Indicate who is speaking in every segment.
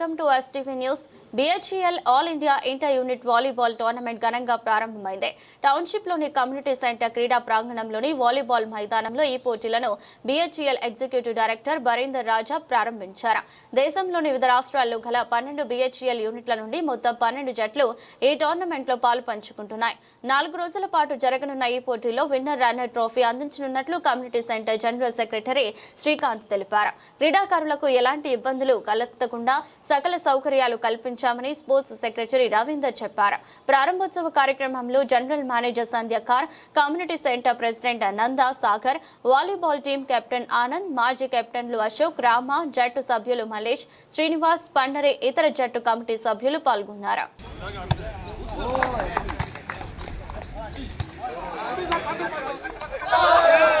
Speaker 1: Welcome to STV news BHEL all India inter unit volleyball tournament ఘనంగా ప్రారంభమైంది. టౌన్షిప్లోని community centre క్రీడా ప్రాంగణంలోని volleyball మైదానంలో ఈ పోటీలను BHEL executive director Barinder Raja ప్రారంభించారు. దేశంలోని వివిధ రాష్ట్రాల్లో గల పన్నెండు బీహెచ్ఈఎల్ యూనిట్ల నుండి మొత్తం పన్నెండు జట్లు ఈ టోర్నమెంట్లో పాలు పంచుకుంటున్నాయి. నాలుగు రోజుల పాటు జరగనున్న ఈ పోటీలో విన్నర్ రన్నర్ ట్రోఫీ అందించనున్నట్లు community centre general secretary Srikanth తెలిపారు. క్రీడాకారులకు ఎలాంటి ఇబ్బందులు కలగకుండా సకల సౌకర్యాలు కల్పించామని స్పోర్ట్స్ సెక్రటరీ రవీందర్ చెప్పారు. ప్రారంభోత్సవ కార్యక్రమంలో general manager Sandhyakar community centre president Nanda Sagar volleyball team captain Anand మాజీ కెప్టెన్లు అశోక్ రామ జట్టు సభ్యులు మలేష్ శ్రీనివాస్ పండరే ఇతర జట్టు కమిటీ సభ్యులు పాల్గొన్నారు.
Speaker 2: ऐसा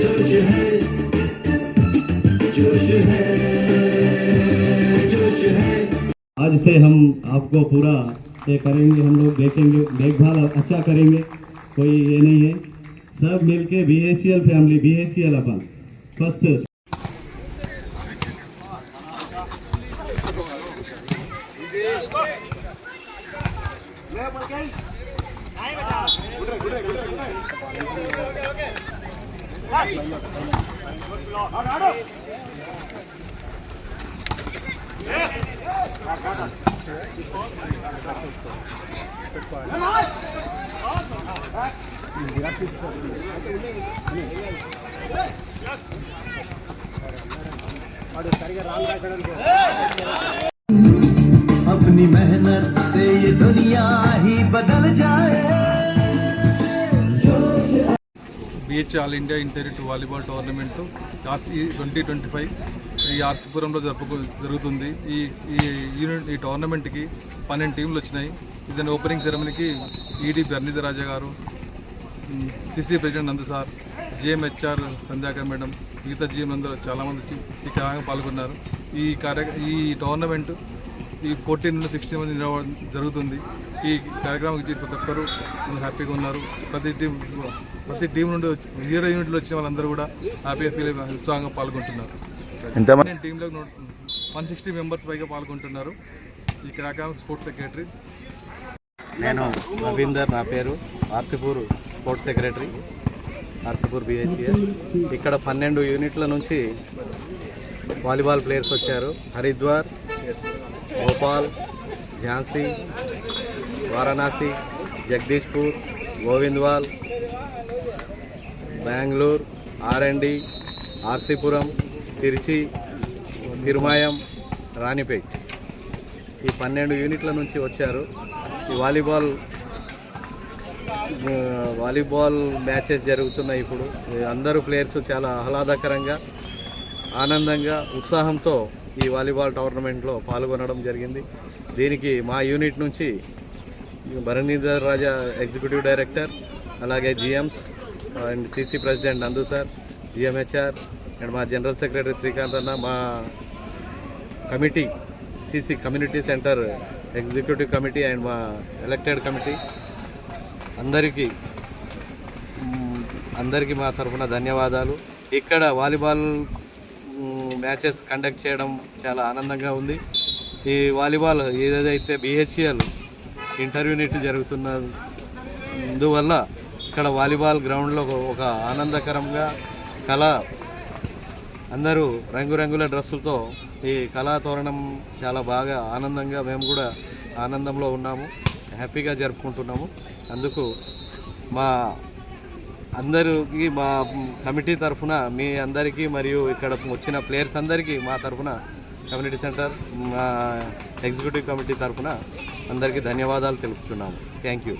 Speaker 2: जोश है जोश है जोश है
Speaker 3: आज से हम आपको पूरा ये करेंगे, हम लोग देखेंगे देखभाल अच्छा करेंगे, कोई ये नहीं है। सब मिलके बी फैमिली बी अपन फ़र्स्ट
Speaker 2: अपनी मेहनत से ये दुनिया ही बदल जाए।
Speaker 4: BH all India internet volleyball tournament RC twenty twenty five ఈ ఆర్సీపురంలో జరుపుకో జరుగుతుంది. ఈ ఈ యూనిట్ ఈ టోర్నమెంట్కి పన్నెండు టీంలు వచ్చినాయి. ఇదని ఓపెనింగ్ సెరమనీకి ఈడీ బర్నిధ రాజా గారు CC president Nandu sir GM HR Sandhyakar madam మిగతా జిఎం అందరూ చాలామంది వచ్చి ఈ కార్యక్రమంగా పాల్గొన్నారు. ఈ కార్య ఈ టోర్నమెంట్ ఈ ఫోర్టీన్ నుండి సిక్స్టీన్ మంది నిలబడ జరుగుతుంది. ఈ కార్యక్రమం ప్రతి ఒక్కరు హ్యాపీగా ఉన్నారు. ప్రతి టీం ప్రతి టీం నుండి ఏడో యూనిట్లో వచ్చిన వాళ్ళందరూ కూడా హ్యాపీగా ఫీల్ అయ్యి ఉత్సాహంగా పాల్గొంటున్నారు. నేను టీంలో వన్ సిక్స్టీ మెంబర్స్ పైగా పాల్గొంటున్నారు. ఈ కార్యక్రమం స్పోర్ట్స్ సెక్రటరీ.
Speaker 5: నేను రవీందర్ నా పేరు. RC Pur sports secretary. RC Pur BHEL ఇక్కడ పన్నెండు యూనిట్ల నుంచి వాలీబాల్ ప్లేయర్స్ వచ్చారు. హరిద్వార్ భోపాల్ ఝాన్సీ వారణాసి జగదీష్పూర్ గోవింద్వాల్ బెంగళూరు ఆర్ఎండి ఆర్సీపురం తిరుచి తిరుమాయం రాణిపేట్. ఈ పన్నెండు యూనిట్ల నుంచి వచ్చారు. ఈ వాలీబాల్ వాలీబాల్ మ్యాచెస్ జరుగుతున్నాయి ఇప్పుడు. అందరూ ప్లేయర్స్ చాలా ఆహ్లాదకరంగా ఆనందంగా ఉత్సాహంతో ఈ వాలీబాల్ టోర్నమెంట్లో పాల్గొనడం జరిగింది. దీనికి మా యూనిట్ నుంచి భరణీధర్ రాజా ఎగ్జిక్యూటివ్ డైరెక్టర్ అలాగే GMs and CC president Nandu sir GM HR and మా జనరల్ సెక్రటరీ శ్రీకాంత్ అన్న మా committee CC community centre executive committee and మా ఎలక్టెడ్ కమిటీ అందరికీ అందరికీ మా తరఫున ధన్యవాదాలు. ఇక్కడ వాలీబాల్ మ్యాచెస్ కండక్ట్ చేయడం చాలా ఆనందంగా ఉంది. ఈ వాలీబాల్ ఏదైతే బిహెచ్ఎల్ ఇంటర్యూనిట్ జరుగుతున్న అందువల్ల ఇక్కడ వాలీబాల్ గ్రౌండ్లో ఒక ఆనందకరంగా కళ అందరూ రంగురంగుల డ్రెస్సులతో ఈ కళా తోరణం చాలా బాగా ఆనందంగా మేము కూడా ఆనందంలో ఉన్నాము. హ్యాపీగా జరుపుకుంటున్నాము. అందుకు మా అందరికీ మా కమిటీ తరఫున మీ అందరికీ మరియు ఇక్కడ వచ్చిన ప్లేయర్స్ అందరికీ మా తరఫున కమ్యూనిటీ సెంటర్ మా ఎగ్జిక్యూటివ్ కమిటీ తరఫున అందరికీ ధన్యవాదాలు తెలుపుతున్నాము. Thank you.